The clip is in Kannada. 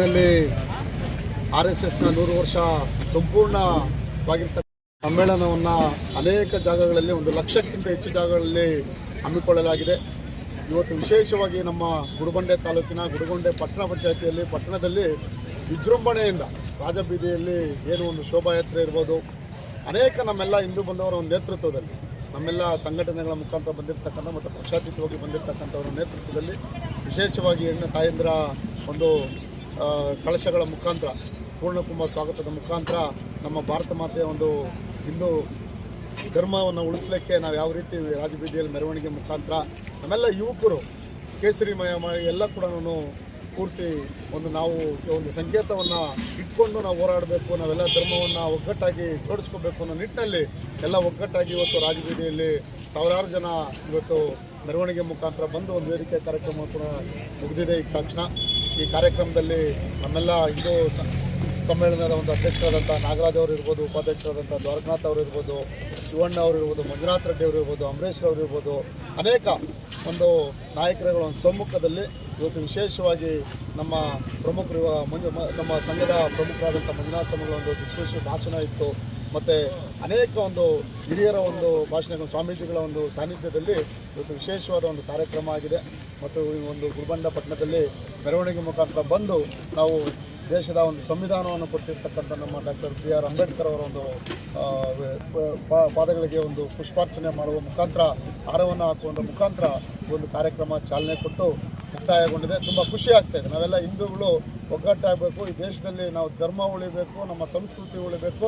ಇದರಲ್ಲಿ ಆರ್ ಎಸ್ ಎಸ್ನ ನೂರು ವರ್ಷ ಸಂಪೂರ್ಣವಾಗಿರ್ತಕ್ಕಂಥ ಸಮ್ಮೇಳನವನ್ನು ಅನೇಕ ಜಾಗಗಳಲ್ಲಿ, ಒಂದು ಲಕ್ಷಕ್ಕಿಂತ ಹೆಚ್ಚು ಜಾಗಗಳಲ್ಲಿ ಹಮ್ಮಿಕೊಳ್ಳಲಾಗಿದೆ. ಇವತ್ತು ವಿಶೇಷವಾಗಿ ನಮ್ಮ ಗುಡುಬಂಡೆ ತಾಲೂಕಿನ ಗುಡುಗೊಂಡೆ ಪಟ್ಟಣ ಪಂಚಾಯತಿಯಲ್ಲಿ, ಪಟ್ಟಣದಲ್ಲಿ ವಿಜೃಂಭಣೆಯಿಂದ ರಾಜಬೀದಿಯಲ್ಲಿ ಏನು ಒಂದು ಶೋಭಾಯಾತ್ರೆ ಇರ್ಬೋದು. ಅನೇಕ ನಮ್ಮೆಲ್ಲ ಹಿಂದೂ ಬಂದವರ ಒಂದು ನೇತೃತ್ವದಲ್ಲಿ, ನಮ್ಮೆಲ್ಲ ಸಂಘಟನೆಗಳ ಮುಖಾಂತರ ಬಂದಿರತಕ್ಕಂಥ ಮತ್ತು ಪಕ್ಷಾತೀತವಾಗಿ ಬಂದಿರತಕ್ಕಂಥವರ ನೇತೃತ್ವದಲ್ಲಿ ವಿಶೇಷವಾಗಿ ಹೆಣ್ಣು ತಾಯಂದಿರ ಒಂದು ಕಳಶಗಳ ಮುಖಾಂತರ, ಪೂರ್ಣಕುಂಭ ಸ್ವಾಗತದ ಮುಖಾಂತರ ನಮ್ಮ ಭಾರತ ಮಾತೆಯ ಒಂದು ಹಿಂದೂ ಧರ್ಮವನ್ನು ಉಳಿಸ್ಲಿಕ್ಕೆ ನಾವು ಯಾವ ರೀತಿ ರಾಜಬೀದಿಯಲ್ಲಿ ಮೆರವಣಿಗೆ ಮುಖಾಂತರ ನಮ್ಮೆಲ್ಲ ಯುವಕರು ಕೇಸರಿಮಯ ಮಾಡಿ ಎಲ್ಲ ಕೂಡ ಪೂರ್ತಿ ಒಂದು ನಾವು ಒಂದು ಸಂಕೇತವನ್ನು ಇಟ್ಕೊಂಡು ನಾವು ಹೋರಾಡಬೇಕು, ನಾವೆಲ್ಲ ಧರ್ಮವನ್ನು ಒಗ್ಗಟ್ಟಾಗಿ ಜೋಡಿಸ್ಕೋಬೇಕು ಅನ್ನೋ ನಿಟ್ಟಿನಲ್ಲಿ ಎಲ್ಲ ಒಗ್ಗಟ್ಟಾಗಿ ಇವತ್ತು ರಾಜಬೀದಿಯಲ್ಲಿ ಸಾವಿರಾರು ಜನ ಇವತ್ತು ಮೆರವಣಿಗೆ ಮುಖಾಂತರ ಬಂದು ಒಂದು ವೇದಿಕೆ ಕಾರ್ಯಕ್ರಮ ಕೂಡ ಮುಗಿದಿದೆ ಈಗ ತಕ್ಷಣ. ಈ ಕಾರ್ಯಕ್ರಮದಲ್ಲಿ ನಮ್ಮೆಲ್ಲ ಹಿಂದೂ ಸಮ್ಮೇಳನದ ಒಂದು ಅಧ್ಯಕ್ಷರಾದಂಥ ನಾಗರಾಜ್ ಅವರು ಇರ್ಬೋದು, ಉಪಾಧ್ಯಕ್ಷರಾದಂಥ ದ್ವಾರಕನಾಥ್ ಅವರು ಇರ್ಬೋದು, ಶಿವಣ್ಣ ಅವರು ಇರ್ಬೋದು, ಮಂಜುನಾಥ್ ರೆಡ್ಡಿ ಅವರು ಇರ್ಬೋದು, ಅಂಬರೀಶ್ ಅವರು ಇರ್ಬೋದು, ಅನೇಕ ಒಂದು ನಾಯಕರುಗಳ ಒಂದು ಸಮ್ಮುಖದಲ್ಲಿ ಇವತ್ತು ವಿಶೇಷವಾಗಿ ನಮ್ಮ ಪ್ರಮುಖರು ಮಂಜು ನಮ್ಮ ಸಂಘದ ಪ್ರಮುಖರಾದಂಥ ಮಂಜುನಾಥ್ ಸ್ವಾಮಿಗಳ ಒಂದು ವಿಶೇಷ ಭಾಷಣ ಇತ್ತು. ಮತ್ತು ಅನೇಕ ಒಂದು ಹಿರಿಯರ ಒಂದು ಭಾಷಣಗಳು ಸ್ವಾಮೀಜಿಗಳ ಒಂದು ಸಾನ್ನಿಧ್ಯದಲ್ಲಿ ಇವತ್ತು ವಿಶೇಷವಾದ ಒಂದು ಕಾರ್ಯಕ್ರಮ ಆಗಿದೆ. ಮತ್ತು ಈ ಒಂದು ಗುರುಬಂಡಪಟ್ಟಣದಲ್ಲಿ ಮೆರವಣಿಗೆ ಮುಖಾಂತರ ಬಂದು ನಾವು ದೇಶದ ಒಂದು ಸಂವಿಧಾನವನ್ನು ಕೊಟ್ಟಿರ್ತಕ್ಕಂಥ ನಮ್ಮ ಡಾಕ್ಟರ್ ಬಿ ಆರ್ ಅಂಬೇಡ್ಕರ್ ಅವರ ಒಂದು ಪಾದಗಳಿಗೆ ಒಂದು ಪುಷ್ಪಾರ್ಚನೆ ಮಾಡುವ ಮುಖಾಂತರ, ಹಾರವನ್ನು ಹಾಕುವ ಮುಖಾಂತರ ಒಂದು ಕಾರ್ಯಕ್ರಮ ಚಾಲನೆ ಕೊಟ್ಟು ಮುಕ್ತಾಯಗೊಂಡಿದೆ. ತುಂಬ ಖುಷಿ ಆಗ್ತಾ ಇದೆ. ನಾವೆಲ್ಲ ಹಿಂದೂಗಳು ಒಗ್ಗಟ್ಟಾಗಬೇಕು. ಈ ದೇಶದಲ್ಲಿ ನಾವು ಧರ್ಮ ಉಳಿಬೇಕು, ನಮ್ಮ ಸಂಸ್ಕೃತಿ ಉಳಿಬೇಕು.